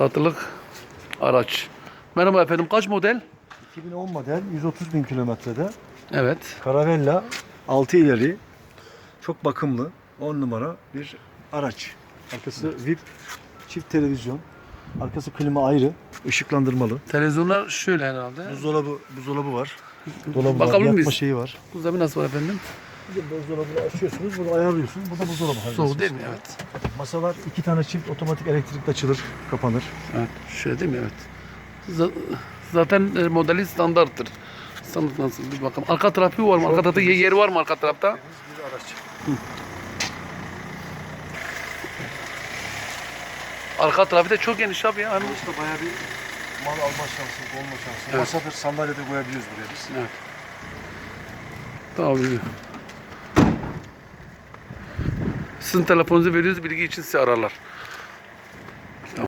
Satılık araç. Merhaba efendim kaç model? 2010 model 130 bin kilometrede Evet. Caravella 6 ileri çok bakımlı 10 numara bir araç. Arkası VIP çift televizyon. Arkası klima ayrı. ışıklandırmalı. Televizyonlar şöyle herhalde. Buzdolabı buzdolabı var. Dolabı Bakabilir var. Yatma miyiz? şeyi var. Buzdolabı nasıl var efendim? Bir buzdolabını açıyorsunuz. Bunu ayarlıyorsunuz. Burada buzdolabı Soğuk değil mi? Evet. Masalar iki tane çift otomatik elektrikli açılır, kapanır. Evet. Şöyle değil mi? Evet. Z- zaten e, modeli standarttır. Standart nasıl bir bakalım. Arka tarafı var mı? Arka tarafta ye- yeri var mı arka tarafta? Bir araç. Arka tarafı da çok geniş abi ya. Hani- İşte bayağı bir mal alma şansı, olma şansı. Evet. Masadır, sandalye de koyabiliyoruz buraya biz. Evet. Tabii. Sizin telefonunuzu veriyoruz bilgi için sizi ararlar.